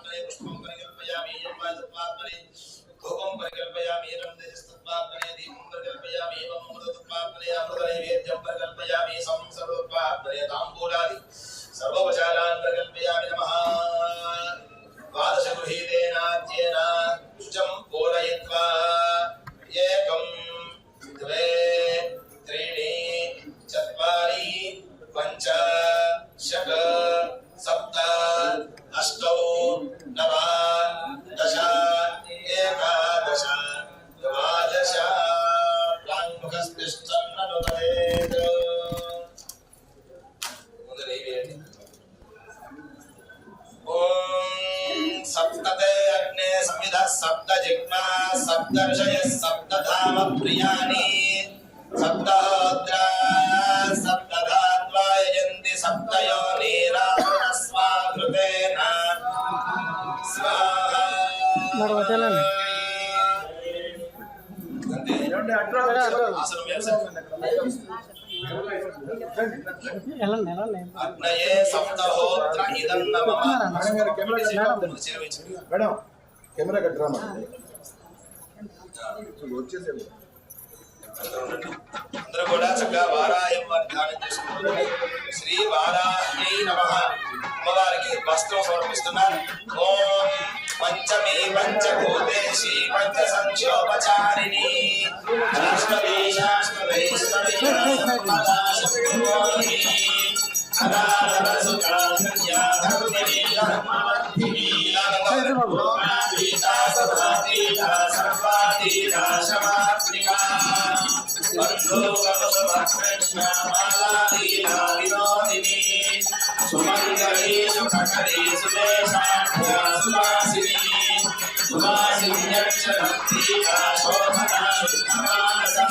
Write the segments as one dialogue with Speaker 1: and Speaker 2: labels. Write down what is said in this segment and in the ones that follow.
Speaker 1: القليل مشكور قليل فيا به يوم सप्त ऋषयः सप्त धाम प्रियाणि सप्तहोत्रा सप्त धात्वा यजन्ति सप्तयो नीरावणस्वाकृतेन स्वाहा
Speaker 2: మరి వదలండి
Speaker 1: ఆసనం వేసండి.
Speaker 2: వెళ్ళండి వెళ్ళండి
Speaker 1: అగ్నయే సప్తహోత్ర ఇదం నమః చేయించండి.
Speaker 3: మేడం కెమెరా కట్టరామా వచ్చేసేపు
Speaker 1: అందరూ కూడా చక్కగా వారాయం వారిని ధ్యానం చేసుకుంటున్నారు శ్రీ వారాహ్యై నమ. అమ్మవారికి వస్త్రం సమర్పిస్తున్నారు. ఓం పంచమే పంచభూతేషి పంచ సంక్షోపచారిణి శాశ్వతీ శాశ్వతైశ్వరీ సదాశివోని అనాథరసుతా కన్యా సర్వాతీతా శమాత్మికా వినోదిని సుమంగళీ సుఖకరీ సుదేశాఢ్యా సువాసిని సువాసిన్యక్షరత్రీకా శోభనా శుద్ధమానసా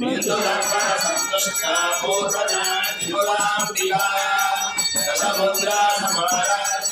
Speaker 1: బిందుదర్పణ సంతుష్టా పూర్వజా త్రిపురాంబికా దశముద్రా సమారాధ్యా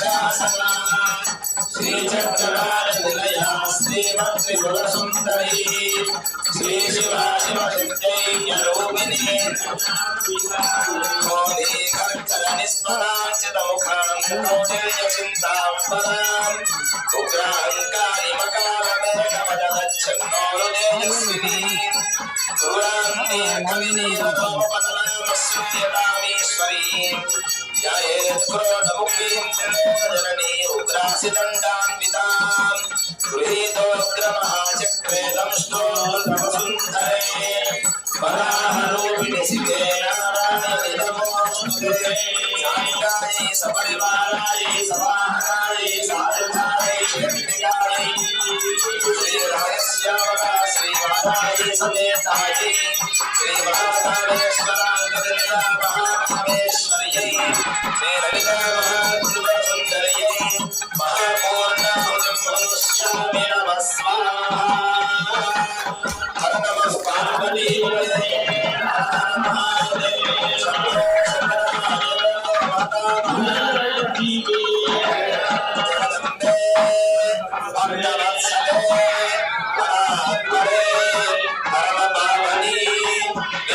Speaker 1: అవ్యాజకర్ణమూర్తిరజ్ఞానత్వాంతరీపికా శ్రీచక్రవారనిలయా శ్రీమత్రిపురసుందరీ శ్రీ శివా శివశక్తైర్యరూపిణీ నిస్మరాంచితముఖాం కౌటిల్యచింతాం పదాం ఉగ్రాంకారిమకారమేఘమదచ్చన్నోరుదేజస్విని క్రూరాంతే కవినీరూపపతనామస్సుయతామీశ్వరీ ధ్యాయేత్క్రోడముఖీం త్రిలోకజననీ ఉగ్రాసిదండాన్వితాం గృహీతోగ్రమహాచక్రే దంష్టోర్ధమసుందరే వరాహరూపిణి శివే నారాయణి నమోస్తుతే సాంగాయై సపరివారాయై సవాహనాయై సాయుధాయై శక్తికాయై శ్రీరాయస్యావరా శ్రీవారాయై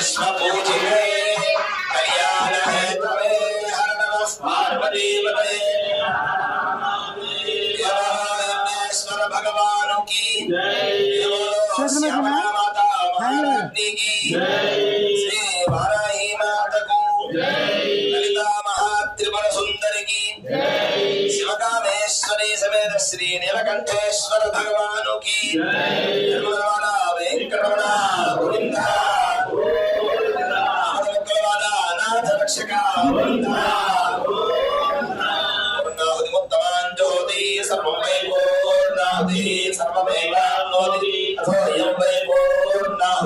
Speaker 1: సమేతాయై శ్రీమహాకాళేశ్వరాంగదిల్లా వారాహి మాతకు లలితా మహాత్రిపుర సుందరికి శివకామేశ్వరి సమేత శ్రీ నీలకంఠేశ్వర భగవానుకి నిర్మలవాడ వెంకటరమణ గోవింద రక్షక గోవింద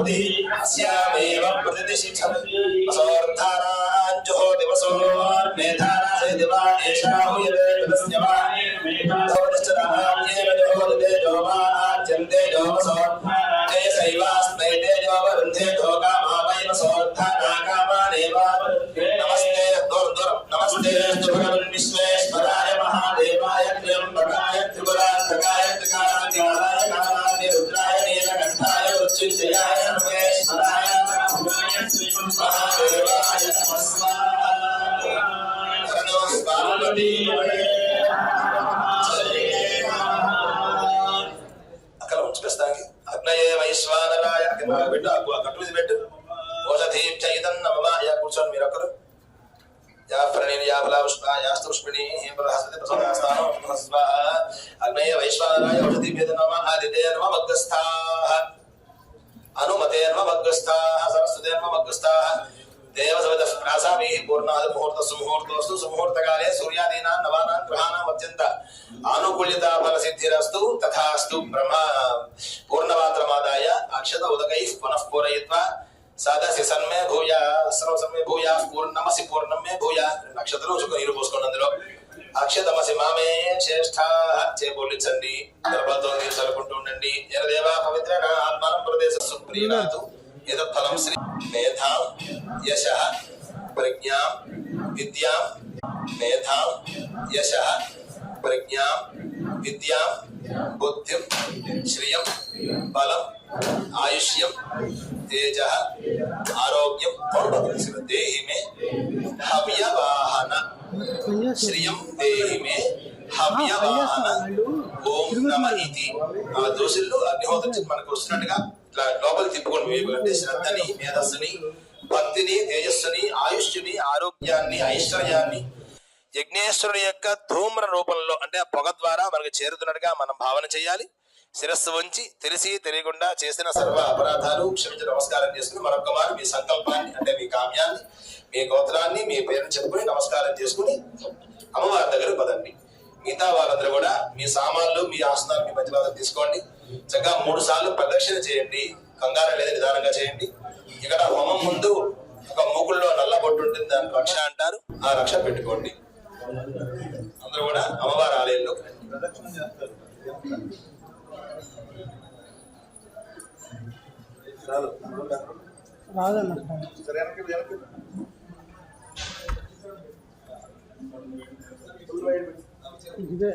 Speaker 1: जुहोति अस्यामेव प्रतिष्ठम् असोऽर्थाराञ्जुहो दिवसो मेधारासे दिवा एषा हुयते दिवस्य वा भवतिश्चराहात्येव जुहोति तेजो वा आद्यन्ते जोमसो ते सैवास्मै तेजोवरुन्धे जो అక్కడ ఉంచుకొస్తాకి అగ్నయే వైశ్వానరాయ కింద పెట్టు ఆ కట్టు మీద పెట్టు ఓషధీం చైతన్ నమమ యా కూర్చోండి మీరు ఒకరు యా ప్రణీని యా ఫలాపుష్ప యాస్తు పుష్పిణి హేం ప్రహసతి ప్రసోదాస్థానం స్వాహ అగ్నయే వైశ్వానరాయ ఓషధీం వేద నమ ఆదితే నమ మగ్గస్థాః అనుమతే నమ మగ్గస్థాః సరస్వతే నమ మగ్గస్థాః ముహూర్త సుముహూర్తోస్తు సుముహూర్తకాలే సూర్యాదీనాం నవానాం గ్రహాణాం అత్యంత ఆనుకూల్యత ఫల తథాస్తు బ్రహ్మ పూర్ణమాత్రమాదాయ అక్షత ఉదకై పునః పూరయిత్వా సాదసి సన్మే భూయ సర్వసన్మే భూయ పూర్ణమసి పూర్ణమే భూయ నక్షత్రం చుక్క నీరు పోసుకోండి అందులో అక్షతమసి మామే శ్రేష్ఠ చేపొల్లించండి గర్భంతో నీరు చల్లుకుంటూ ఉండండి. జనదేవ పవిత్ర ఆత్మానం ప్రదేశ సుప్రీనాథు ఏతత్ ఫలం శ్రీ మేధాం యశ ప్రజ్ఞాం విద్యాం మేధాం యశ ప్రజ్ఞాం విద్యాం బుద్ధిం శ్రియం బలం ఆయుష్యం తేజ ఆరోగ్యం పౌరుషం దేహి మే హవ్యవాహన శ్రియం దేహి మే హవ్యవాహన ఓం నమ ఇది ఆ దోషుల్లో అగ్నిహోత్రం మనకు వస్తున్నట్టుగా ఇట్లా లోపలి తిప్పుకొని అంటే శ్రద్ధని మేధస్సుని భక్తిని తేజస్సుని ఆయుష్ని ఆరోగ్యాన్ని ఐశ్వర్యాన్ని. యజ్ఞేశ్వరుని యొక్క ధూమ్ర రూపంలో అంటే ఆ పొగ ద్వారా మనకు చేరుతున్నట్టుగా మనం భావన చేయాలి. శిరస్సు వంచి తెలిసి తెలియకుండా చేసిన సర్వ అపరాధాలు క్షమించి నమస్కారం చేసుకుని మరొక వారు మీ సంకల్పాన్ని అంటే మీ కామ్యాన్ని మీ గోత్రాన్ని మీ పేరుని చెప్పుకుని నమస్కారం చేసుకుని అమ్మవారి దగ్గర పదండి. మిగతా వాళ్ళందరూ కూడా మీ సామాన్లు మీ ఆసనాలు మీ మధ్యలో తీసుకోండి. చక్కగా మూడు సార్లు ప్రదక్షిణ చేయండి. కంగారు లేదు నిదానంగా చేయండి. ఇక్కడ హోమం ముందు ఒక మూకుల్లో నల్ల బొట్టు ఉంటుంది దాని రక్ష అంటారు. ఆ రక్ష పెట్టుకోండి. అందరూ కూడా అమ్మవారి ఆలయంలో.
Speaker 2: ఇదే.